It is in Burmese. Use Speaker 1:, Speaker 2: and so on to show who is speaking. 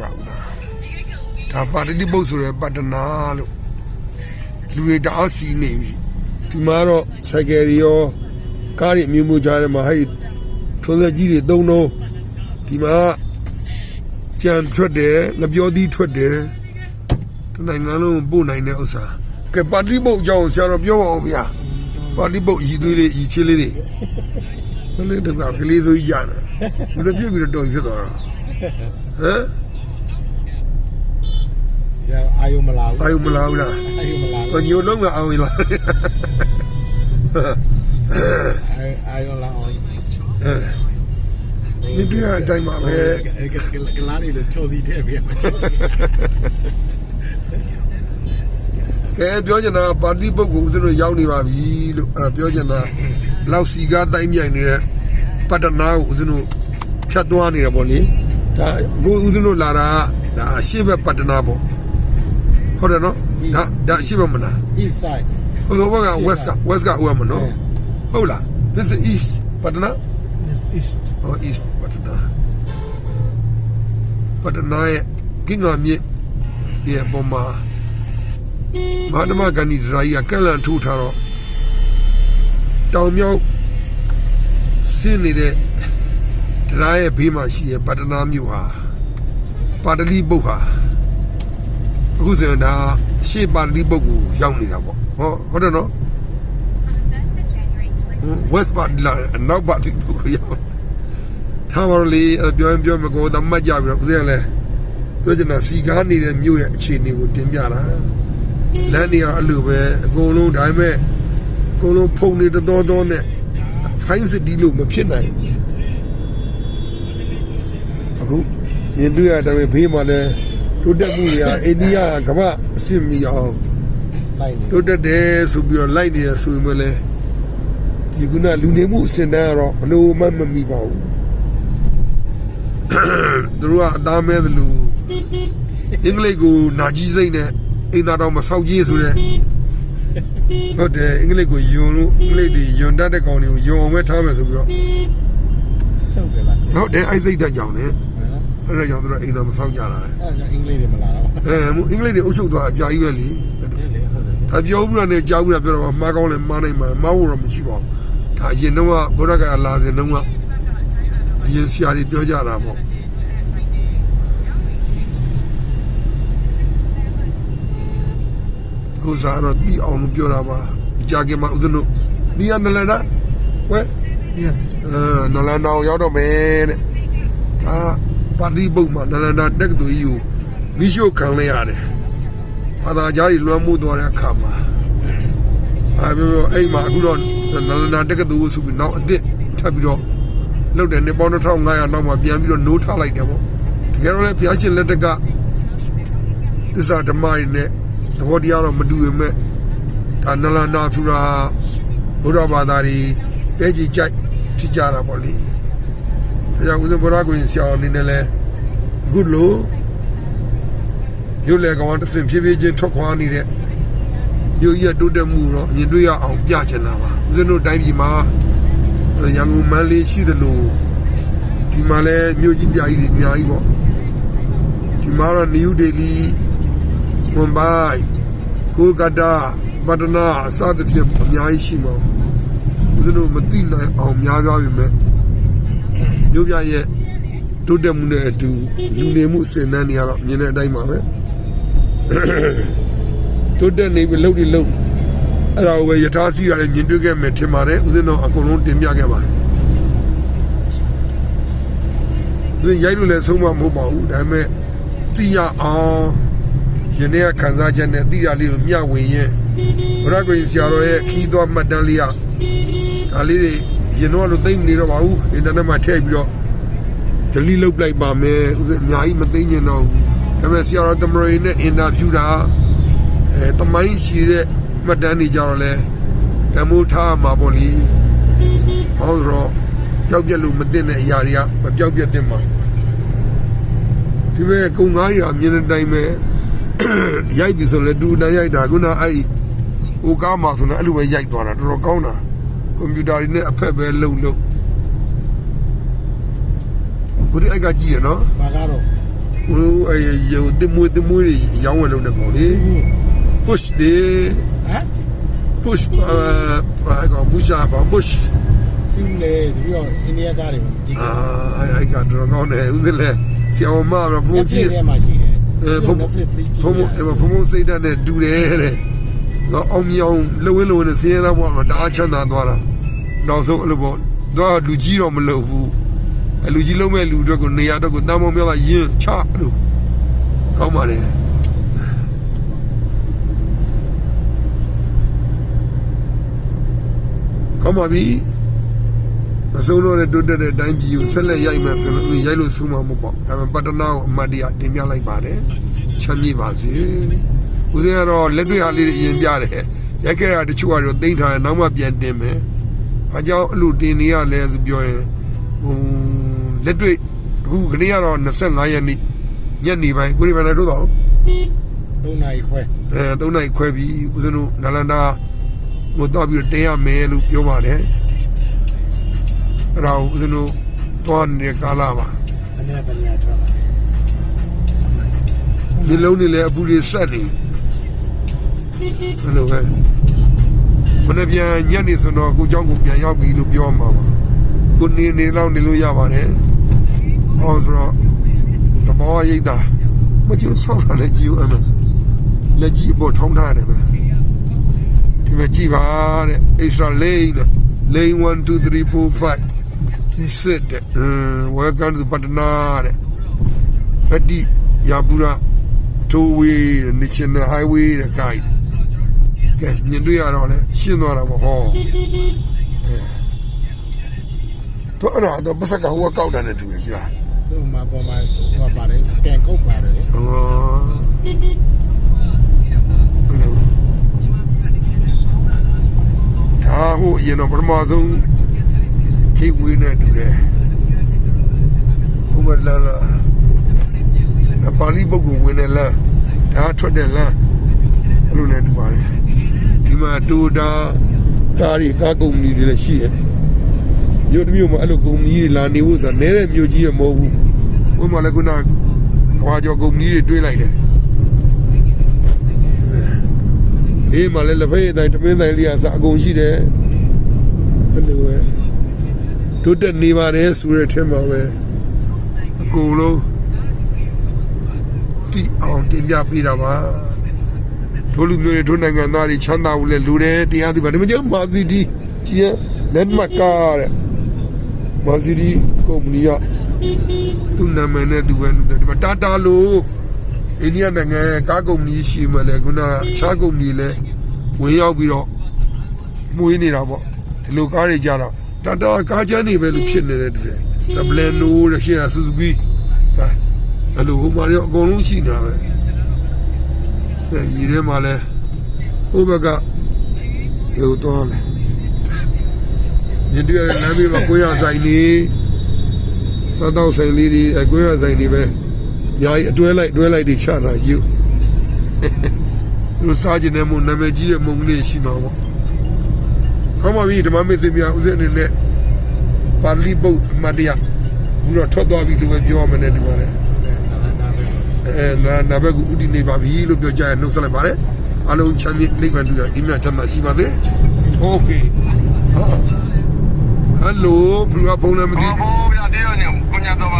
Speaker 1: ရဘူးလားဒါပါတိပုတ်ဆိုရယ်ပတ္တနာလို့လူတွေတအားစီနေပြီဒီမှာတော့စိုက်ကယ်ရီရောကားရီအမျိုးမျိုးကြားထဲမှာဟဲ့ထုံးစက်ကြီးတွေသုံးတော့ဒီမှာကြံထွက်တယ်ငပြောသီးထွက်တယ်ဒီနိုင်ငံလုံးပို့နိုင်တဲ့ဥစ္စာကဲပါတိပုတ်အကြောင်းဆရာတော်ပြောပါဦးဗျာပါတိပုတ်ဤသွေးလေးဤချစ်လေးတွေဘယ်လိုတကကလေးဆိုကြီးကြာနေဘယ်လိုပြည့်ပြီးတော့တော်ဖြစ်သွားတာဟမ်
Speaker 2: ဆ ရာအာယုံမလာဘူး
Speaker 1: အာယုမလာဘူးလား
Speaker 2: အာယုံမလာ
Speaker 1: ဘာညိုလုံးကအာယုလာ
Speaker 2: အာယုံလာအောင်
Speaker 1: ဒီတွေ့အတိုင်းပါပဲ
Speaker 2: ကလာရီလို့ချောစီထည့်ပြမယ်
Speaker 1: ကဲပြောချင်တာပါတီပုတ်ကိုဦးဇင်းတို့ရောက်နေပါပြီလို့အဲ့ဒါပြောချင်တာလောက်စီကားတိုင်းမြိုင်နေတဲ့ပတ္တနာကိုဦးဇင်းတို့ဖြတ်သွားနေတယ်ပေါ့လေဒါဘိုးဦးဇင်းတို့လာတာကဒါအရှိဘက်ပတ္တနာပေါ့ ဟုတ်တယ်နော်ဒါဒါအရှိဘက်မလား
Speaker 2: east side
Speaker 1: ဟိုဘက်က west က west ကဦးရမနော်ဟုတ်လား this is east ပတ္တနာ
Speaker 3: Yes, east.
Speaker 1: or east ပတ္တနာပတ္တနာရဲ့ကင်းငါမြစ်ရဲ့ပုံမှာမဟာဓမ္မဂန္ဒီဒရာကြီးကကန့်လန့်ထိုးထားတော့တောင်မြောက်ဆင်းနေတဲ့ဒရာရဲ့ဘေးမှာရှိတဲ့ပတ္တနာမြို့ဟာပါတလီပုတ်ဟာ အခုဆိုရင်ဒါရှေ့ပါတလီပုတ်ကိုရောက်နေတာပေါ့ဟောဟုတ်တယ်နော်
Speaker 4: First of January 2020.
Speaker 1: west ပါလာနောက်ပါတိပုတ်ကိုရောက်ထားပါတော့လေအဲ့ပြောရင်ပြောမကိုသမတ်ကြပြီးတော့ဦးဇင်းကလည်းပြောချင်တာစီကားနေတဲ့မြို့ရဲ့အခြေအနေကိုတင်ပြတာလမ်းနေရအလိုပဲအကုန်လုံးဒါပေမဲ့အကုန်လုံးဖုန်နေတော်တော်နဲ့ဖိုင်းစစ်တီလို့မဖြစ်နိုင်ဘူးအခုမြင်တွေ့ရတဲ့ဘေးမှာလည်း တိုးတက်မှုတွေကအိန္ဒိယကမ္ဘာအဆင့်မီအောင်
Speaker 2: လိုက်နေ
Speaker 1: တိုးတက်တယ်ဆိုပြီးတော့လိုက်နေရဆိုရင်မလဲဒီကုနာလူနေမှုအစင်တန်းကတော့ဘလို့မှမမိပါဘူးသူတို့ကအသားမဲသလိုအင်္ဂလိပ်ကိုနာကြီးစိတ်နဲ့အိမ်သားတော်မဆောက်ကြီးဆိုတဲ့ဟုတ်တယ်အင်္ဂလိပ်ကိုယွန်လို့အင်္ဂလိပ်တွေယွန်တတ်တဲ့ကောင်တွေကိုယွန်အောင်ပဲထားမယ်ဆိုပြီးတော့
Speaker 2: ချုပ်တယ်လား
Speaker 1: ဟုတ်တယ်အဲ့စိတ်တက်ကြောင်လေ
Speaker 2: နော်
Speaker 1: အဲ့ဒါကြောင့်သူတို့အိမ်သားမဆောက်ကြတာလေ
Speaker 2: အဲ့ဒါအင်္ဂလိပ်တွေမလာတော့
Speaker 1: အဲမူအင်္ဂလိပ်တွေအုပ်ချုပ်သွားအကြာကြီးပဲလေ
Speaker 2: ဘူးလေဟုတ်တယ်
Speaker 1: ဒါပြောဘူးလားနဲ့ကြားဘူးလားပြောတော့မှားကောင်းလဲမှားနိုင်မှာမှားဖို့တော့မရှိပါဘူးဒါအရင်တော့ကဘုရားကလာစဉ်တော့ကအရင်ဆရာတွေပြောကြတာပေါ့ကိုစားတော့တီအောင်လို့ပြောတာပါကြာကင်မှာဥဒလို့ဒီကနလနာဝဲ
Speaker 3: Yes.
Speaker 1: အဲနလနာကိုရောက်တော့မယ်တဲ့ဒါပါတီဘုတ်မှာနလနာတက်ကတူကြီးကို မိရှို့ခံလိုက်ရတယ်ဘာသာကြားကြီးလွှမ်းမိုးသွားတဲ့အခါမှာအဲပြောပြောအဲ့မှာအခုတော့နလနာတက်ကတူဆိုပြီးနောက်အစ်စ်ထပ်ပြီးတော့လောက်တယ်နေပေါင်း1500နောက်မှပြန်ပြီးတော့နိုးထားလိုက်တယ်ပေါ့တကယ်တော့လည်းဘုရားရှင်လက်ထက်ကသစ္စာဓမ္မတွေနဲ့သဘောတရားတော့မတူပေမဲ့ဒါနလနာဆိုတာဘုရားဘာသာတွေတဲကြီးကြိုက်ဖြစ်ကြတာပေါ့လေဒါကြောင့်ဦးဇင်းဘုရားကိုရင်ဆရာအနေနဲ့လဲအခုလို့ ရုပ်လေကောင်တစ်စင်ဖြည်းဖြည်းချင်းထွက်ခွာနေတဲ့ရုပ်ရတိုးတက်မှုတော့မြင်တွေ့ရအောင်ပြချင်တာပါဦးဇင်းတို့တိုင်းပြည်မှာရန်ကုန်မန္တလေးရှိသလိုဒီမှာလဲမြို့ကြီးပြကြီးတွေအများကြီးပေါ့ဒီမှာတော့ New Delhi မွန်ဘိုင်းကိုကတာပတနာအစသဖြင့်အများကြီးရှိမှာဦးဇင်းတို့မသိနိုင်အောင်များပြားပြီမဲ့မြို့ပြရဲ့တိုးတက်မှုနဲ့အတူလူနေမှုအစဉ်အနှန်းတွေကတော့မြင်တဲ့အတိုင်းပါပဲ တိုးတက်နေပြီလှုပ်ဒီလှုပ်အဲ့ဒါကိုပဲယထာစီရတယ်မြင်တွေ့ခဲ့မယ်ထင်ပါတယ်ဦးဇင်းတော်အကုန်လုံးတင်ပြခဲ့ပါတယ်ဒီရိုက်လို့လည်းဆုံးမမဟုတ်ပါဘူးဒါပေမဲ့သိရအောင်ယနေ့ကခံစားချက်နဲ့သိရလေးကိုမျှဝေရင်ဘုရားကိုရင်ဆရာတော်ရဲ့ခီးသွွားမှတ်တမ်းလေးကဒါလေးတွေရင်တော့လို့သိမ့်နေတော့ပါဘူးအင်တာနက်မှာထည့်ပြီးတော့ဒလီလုတ်လိုက်ပါမယ်ဥစဉ်အများကြီးမသိညင်တော့ဘူး ဒါပေမဲ့ဆရာတော်တမရီနဲ့အင်တာဗျူးတာအဲတမိုင်းရှိတဲ့မှတ်တမ်းတွေကြတော့လဲတမိုးထားမှာပေါ့လေဟောတော့ပျောက်ပြက်လို့မသိတဲ့အရာတွေကမပျောက်ပြက်တဲ့မှာဒီမဲ့ကုံငါးရာမြင်တဲ့အတိုင်းပဲရိုက်ပြီဆိုလဲဒူတန်ရိုက်တာခုနအဲ့ဟိုကားမှာဆိုတော့အဲ့လိုပဲရိုက်သွားတာတော်တော်ကောင်းတာကွန်ပျူတာတွေနဲ့အဖက်ပဲလုံလုံကိုဒီအိုက်ကကြည့်ရနော်
Speaker 2: ဘာကတော့
Speaker 1: ဟိုအဲရုပ်တင်မွေးတင်မွေးတွေရောင်းဝယ်လုပ်တဲ့ကောင်လေ push တွေ
Speaker 2: ဟမ်
Speaker 1: push အာအဲကောင် push ပါ push
Speaker 2: ဒီလေဒီတော့အိန္ဒိယကားတွေမှာကြည့်
Speaker 1: အာ
Speaker 2: ကြ
Speaker 1: အဲကတော့ကောင်းတယ်ဦးစလဲဆီအောင်မတော့ဖုန်းကြည့်
Speaker 2: ထဲမှာရှိတယ်
Speaker 1: အဲဖုန်း
Speaker 2: Netflix free ကြည့်
Speaker 1: ဖုန်းအဲဖုန်းစိတ်ဓာတ်နဲ့တူတယ်တဲ့ငါအောင်မြောင်လှဝင်းလှဝင်းနဲ့ဆင်းရဲသားဘဝမှာတအားချမ်းသာသွားတာနောက်ဆုံးအဲ့လိုပေါ့တော့လူကြီးတော့မလုပ်ဘူး အဲလူကြီးလုံးမဲ့လူအတွက်ကိုနေရာအတွက်ကိုတမ်းမောမြောက်လာရင်ချလို့ကောင်းပါလေကောင်းပါပြီမဆုံးတော့တဲ့တိုးတက်တဲ့အတိုင်းပြည်ကိုဆက်လက်ရိုက်မယ်ဆိုလို့ရိုက်လို့ဆုံးမှာမဟုတ်ပါဘူးဒါပေမဲ့ပတ္တနာကိုအမတ်တရားတင်ပြလိုက်ပါတယ်ချမ်းမြေ့ပါစေဦးဇင်းကတော့လက်တွေ့အားလေးတွေအရင်ပြတယ်ရိုက်ခဲ့တာတချို့ကတော့တိမ့်ထားတယ်နောက်မှပြန်တင်မယ်အကြောင်းအလိုတင်နေရလဲဆိုပြောရင် ဟိုလက်တွေ့အခုခဏကတော့25ရက်နေ့ညနေပိုင်းကိုရီမန်တို့တော့
Speaker 2: 3နာရီခွဲ
Speaker 1: အဲ3နိုင်ခွဲပြီးဦးဇင်းတို့နလန္ဒာဟိုတော့ပြီးတင်ရမယ်လို့ပြောပါတယ်အဲ့ဒါကိုဦးဇင်းတို့တွားနေတဲ့ကာလပါ
Speaker 2: အနေနဲ့ပြန်ထွက်လာ
Speaker 1: ဒီလုံးနေလဲအပူတွေဆက်နေဘယ်လိုပဲမနေ့ပြန်ညနေဆိုတော့ကိုเจ้าကိုပြန်ရောက်ပြီလို့ပြောမှာပါ ကိုနေနေတော့နေလို့ရပါတယ်ဟောဆိုတော့တဘောရိတ်တာမကျဆောက်တာလည်းကြည့်ဦးအမလက်ကြီးအပေါ်ထောင်းထားတယ်ပဲဒီမှာကြည့်ပါတဲ့ extra lane lane 1 2 3 4 5ဒီစစ်တဲ့ welcome to patna တဲ့ဗတ္တိယာပူရတိုးဝေး national highway တဲ့ guide ကဲမြင်တွေ့ရတော့လေရှင်းသွားတာပေါ့ဟော အဲတော့အဲ့ဒါတော့ပတ်စကဟိုကကောက်တာနဲ့တူတယ်ကြာ
Speaker 2: သူ့မှာပေါ်မှာဟိုပါတယ်စကန်ကုတ်ပါတယ်လေ
Speaker 1: ဟောဒါဟိုအရင်တော့ပထမဆုံးခိတ်ဝေးနဲ့တူတယ်ဟိုမလာလာအပါဠိပုဂ္ဂိုလ်ဝင်တဲ့လမ်းဒါထွက်တဲ့လမ်းအဲ့လိုနဲ့တူပါတယ်ဒီမှာတူတာကားရီကားကုမ္ပဏီတွေလည်းရှိရဲ့ မြို့တစ်မြို့မှာအဲ့လိုကုမ္ပဏီတွေလာနေဖို့ဆိုတာနဲတဲ့မြို့ကြီးရမဟုတ်ဘူးဟိုမှာလည်းခုနခွာကျော်ကုမ္ပဏီတွေတွေ့လိုက်တယ်အေးမလည်းလက်ဖက်ရည်တိုင်းတမင်းတိုင်းလေးကစအကုန်ရှိတယ်အဲ့လိုပဲတို့တက်နေပါတယ်ဆိုတဲ့ထဲမှာပဲအကုန်လုံးဒီအောင်တင်ပြပေးတာပါတို့လူမျိုးတွေတို့နိုင်ငံသားတွေချမ်းသာဖို့လဲလူတယ်တရားသူပါဒီမှာကျမာစီတီကြီးရလက်မကားတဲ့ မာစီတီကုမ္ပဏီကသူ့နာမည်နဲ့သူပဲလုပ်တယ်ဒီမှာတာတာလို့အိန္ဒိယနိုင်ငံရဲ့ကားကုမ္ပဏီရှိမှလဲခုနအခြားကုမ္ပဏီလဲဝင်ရောက်ပြီးတော့မှုေးနေတာပေါ့ဒီလိုကားတွေကြတော့တာတာကားချမ်းနေပဲလို့ဖြစ်နေတယ်တူတယ်ဒဘလန်နိုရရှိယာဆူဇူကီကာအဲ့လိုဟိုမှာရောအကုန်လုံးရှိနေတာပဲအဲညီထဲမှာလဲဟိုဘက်ကရုပ်တော့လဲ မြင်တွေ့ရတဲ့လမ်းဘေးမှာကိုရဆိုင်နေစားတော့ဆိုင်လေးတွေအကိုရဆိုင်တွေပဲညာကြီးအတွဲလိုက်တွဲလိုက်တွေချတာယူသူစားကျင်တဲ့မုံနာမည်ကြီးတဲ့မုံကလေးရှိမှာပေါ့ခေါင်းမပြီးဓမ္မမေ့စင်ပြဦးစင်းအနေနဲ့ပါဠိပုတ်အမတ်တရားဘူးတော့ထွက်သွားပြီလို့ပဲပြောရမယ်နဲ့ဒီပါလေ အဲနာနာဘက်ကိုဥတည်နေပါပြီလို့ပြောကြရင်နှုတ်ဆက်လိုက်ပါတယ်အားလုံးချမ်းမြေ့နိဗ္ဗာန်တူရအိမ်မြတ်ချမ်းသာရှိပါစေโอเคဟာ ဟယ်လိုဘယ်ကဖုန်းလဲမသိ
Speaker 3: ဘူးဗျာတရားညကိုညာတော့